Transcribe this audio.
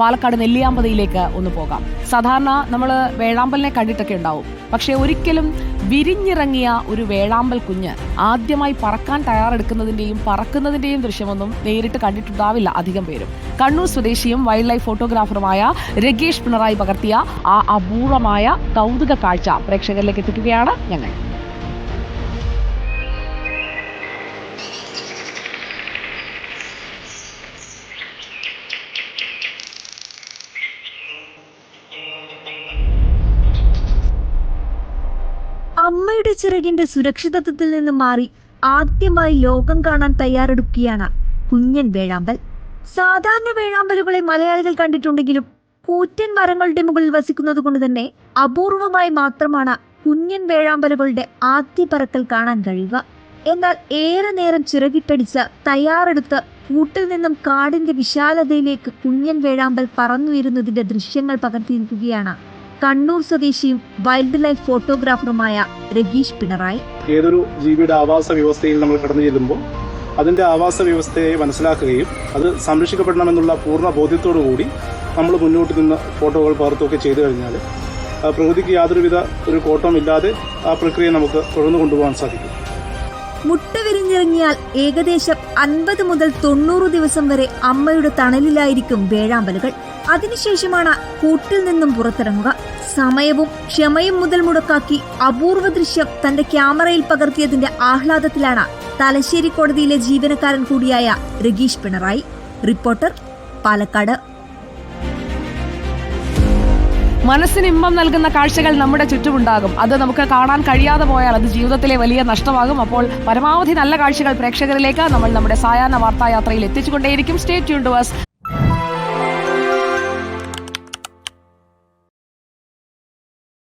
പാലക്കാട് നെല്ലിയാമ്പതിയിലേക്ക് ഒന്ന് പോകാം. സാധാരണ നമ്മൾ വേഴാമ്പലിനെ കണ്ടിട്ടൊക്കെ ഉണ്ടാവും. പക്ഷെ ഒരിക്കലും വിരിഞ്ഞിറങ്ങിയ ഒരു വേഴാമ്പൽ കുഞ്ഞ് ആദ്യമായി പറക്കാൻ തയ്യാറെടുക്കുന്നതിന്റെയും പറക്കുന്നതിന്റെയും ദൃശ്യമൊന്നും നേരിട്ട് കണ്ടിട്ടുണ്ടാവില്ല അധികം പേരും. കണ്ണൂർ സ്വദേശിയും വൈൽഡ് ലൈഫ് ഫോട്ടോഗ്രാഫറുമായ രഗേഷ് പിണറായി പകർത്തിയ ആ അപൂർവമായ കൗതുക കാഴ്ച പ്രേക്ഷകരിലേക്ക് എത്തിക്കുകയാണ് ഞങ്ങൾ. അമ്മയുടെ ചിറകിന്റെ സുരക്ഷിതത്വത്തിൽ നിന്ന് മാറി ആദ്യമായി ലോകം കാണാൻ തയ്യാറെടുക്കുകയാണ് കുഞ്ഞൻ വേഴാമ്പൽ. സാധാരണ വേഴാമ്പലുകളെ മലയാളികൾ കണ്ടിട്ടുണ്ടെങ്കിലും കൂറ്റൻ മരങ്ങളുടെ മുകളിൽ വസിക്കുന്നത് കൊണ്ട് തന്നെ അപൂർവമായി മാത്രമാണ് കുഞ്ഞൻ വേഴാമ്പലുകളുടെ ആദ്യ പറക്കൽ കാണാൻ കഴിയുക. എന്നാൽ ഏറെ നേരം ചിറകിട്ടടിച്ച് തയ്യാറെടുത്ത് കൂട്ടിൽ നിന്നും കാടിന്റെ വിശാലതയിലേക്ക് കുഞ്ഞൻ വേഴാമ്പൽ പറന്നുയരുന്നതിന്റെ ദൃശ്യങ്ങൾ പകർത്തിയിരിക്കുകയാണ് കണ്ണൂർ സ്വദേശിയും വൈൽഡ് ലൈഫ് ഫോട്ടോഗ്രാഫറുമായ രഗീഷ് പിണറായി. ഏതൊരു ജീവിയുടെ ആവാസ വ്യവസ്ഥയിൽ നമ്മൾ കടന്നു ചെല്ലുമ്പോൾ അതിന്റെ ആവാസ വ്യവസ്ഥയെ മനസ്സിലാക്കുകയും അത് സംരക്ഷിക്കപ്പെടണമെന്നുള്ള പൂർണ ബോധ്യത്തോടു കൂടി നമ്മൾ മുന്നോട്ട് നിന്ന് ഫോട്ടോകൾ പകർത്തുകയൊക്കെ ചെയ്തു കഴിഞ്ഞാൽ പ്രകൃതിക്ക് യാതൊരുവിധ ഒരു കോട്ടമില്ലാതെ ആ പ്രക്രിയ നമുക്ക് തുടർന്നു കൊണ്ടുപോകാൻ സാധിക്കും. മുട്ട വിരിഞ്ഞിറങ്ങിയാൽ ഏകദേശം അൻപത് മുതൽ തൊണ്ണൂറ് ദിവസം വരെ അമ്മയുടെ തണലിലായിരിക്കും വേഴാമ്പലുകൾ. അതിനുശേഷമാണ് കൂട്ടിൽ നിന്നും പുറത്തിറങ്ങുക. സമയവും ക്ഷമയും മുതൽ മുടക്കാക്കി അപൂർവ ദൃശ്യം തന്റെ ക്യാമറയിൽ പകർത്തിയതിന്റെ ആഹ്ലാദത്തിലാണ് തലശ്ശേരി കോടതിയിലെ ജീവനക്കാരൻ കൂടിയായ രഗീഷ് പിണറായി. റിപ്പോർട്ടർ പാലക്കാട്. മനസ്സിന് ഇമ്പം നൽകുന്ന കാഴ്ചകൾ നമ്മുടെ ചുറ്റുമുണ്ടാകും. അത് നമുക്ക് കാണാൻ കഴിയാതെ പോയാൽ അത് ജീവിതത്തിലെ വലിയ നഷ്ടമാകും. അപ്പോൾ പരമാവധി നല്ല കാഴ്ചകൾ പ്രേക്ഷകരിലേക്ക് നമ്മൾ നമ്മുടെ സായാഹ്ന വാർത്താ യാത്രയിൽ എത്തിച്ചുകൊണ്ടേയിരിക്കും സ്റ്റേ ട്യൂൺ ടു